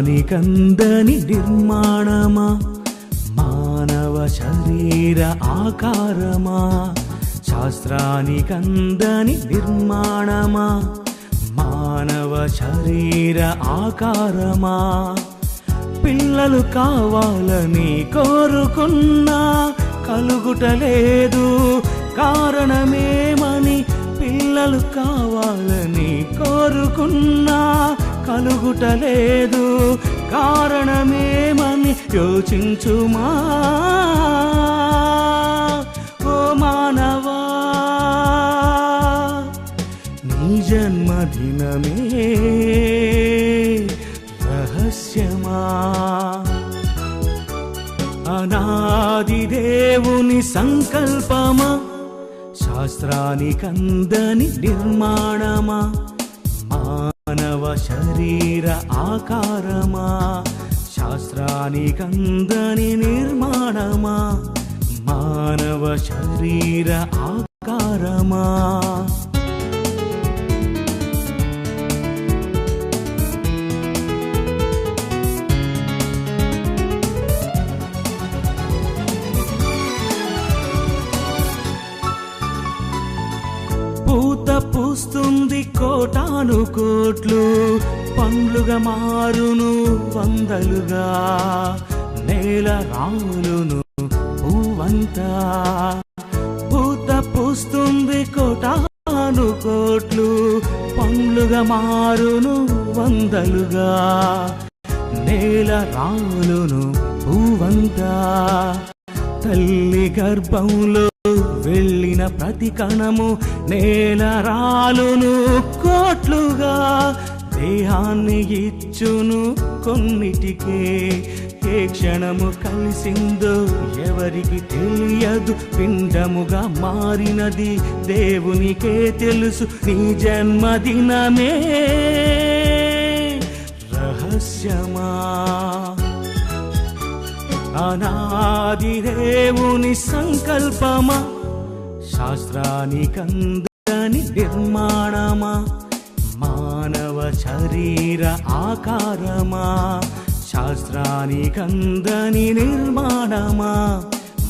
శాస్త్రానికందని నిర్మాణమా? మానవ శరీర ఆకారమా? శాస్త్రానికందని నిర్మాణమా? మానవ శరీర ఆకారమా? పిల్లలు కావాలని కోరుకున్నా కలుగుటలేదు కారణమేమని పిల్లలు కావాలని కోరుకున్నా కలుగుటలేదు. కారణమేమని యోచించుమా? ఓ మానవా నీ జన్మదినమే రహస్యమా? అనాది దేవుని సంకల్పమా? శాస్త్రానికందని నిర్మాణమా? మానవ శరీర ఆకారమా శాస్త్రానికందని నిర్మాణమా మానవ శరీర ఆకారమా పూత పూస్తుంది కోటాను కోట్లు. పండ్లుగా మారును వందలుగా. నేల రాలును పువ్వంతా. పూత పూస్తుంది కోటాను కోట్లు. పండ్లుగా మారును వందలుగా. నేల రాలును పువ్వంతా. తల్లి గర్భంలో వెళ్ళిన ప్రతి కణము నేల రాలును కోట్లుగా దేహాన్ని ఇచ్చును కొన్నిటికే. ఏ క్షణము కలిసిందో ఎవరికి తెలియదు పిండముగా మారినది దేవునికే తెలుసు నీ జన్మదినమే. రహస్యమా? అనాది దేవుని సంకల్పమా? శాస్త్రానికందని నిర్మాణమా? మానవ శరీర ఆకారమా? శాస్త్రానికందని నిర్మాణమా?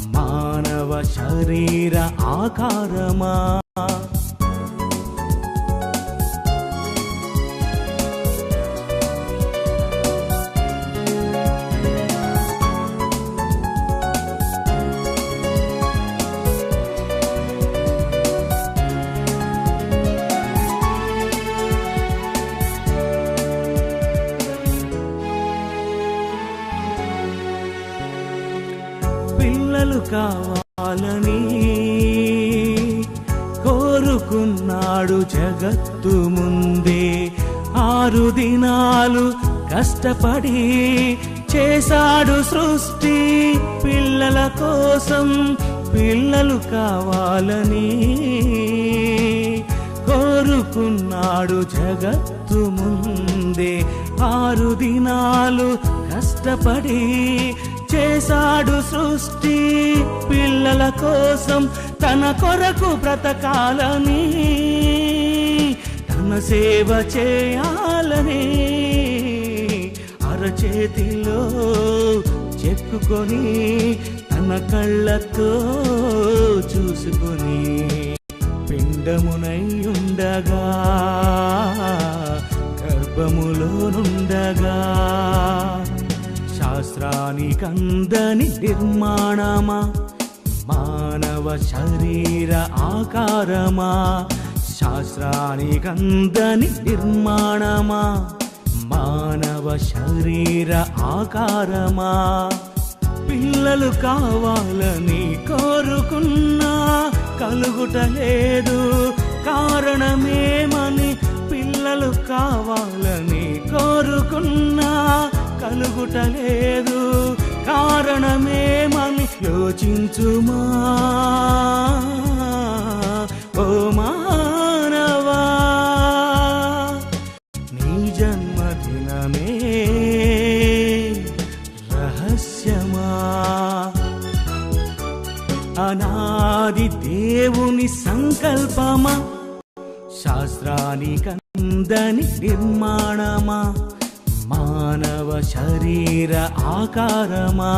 మానవ శరీర ఆకారమా? కావాలని కోరుకున్నాడు జగత్తు ముందే. ఆరు దినాలు కష్టపడి చేశాడు సృష్టి పిల్లల కోసం పిల్లలు కావాలని కోరుకున్నాడు జగత్తు ముందే. ఆరు దినాలు కష్టపడి చేశాడు సృష్టి పిల్లల కోసం. తన కొరకు బ్రతకాలని తన సేవ చేయాలని అరచేతిలో చెక్కుకొని తన కళ్ళతో చూసుకొని పిండమునై ఉండగా గర్భములోనుండగా శాస్త్రానికందని నిర్మాణమా? మానవ శరీర ఆకారమా? శాస్త్రానికందని నిర్మాణమా? మానవ శరీర ఆకారమా? పిల్లలు కావాలని కోరుకున్నా కలుగుటలేదు కారణమేమని పిల్లలు కావాలని కలుగుటలేదు కారణమేమని యోచించుమా. ఓ మానవా. నీ జన్మదినమే రహస్యమా. అనాది దేవుని సంకల్పమా. శాస్త్రానికందని నిర్మాణమా. మానవ శరీర ఆకారమా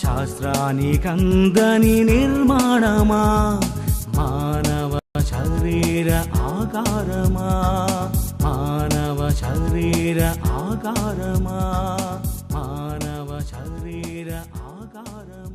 శాస్త్రాని కందని నిర్మాణమా మానవ శరీర ఆకారమా మానవ శరీర ఆకారమా మానవ శరీర ఆకారమా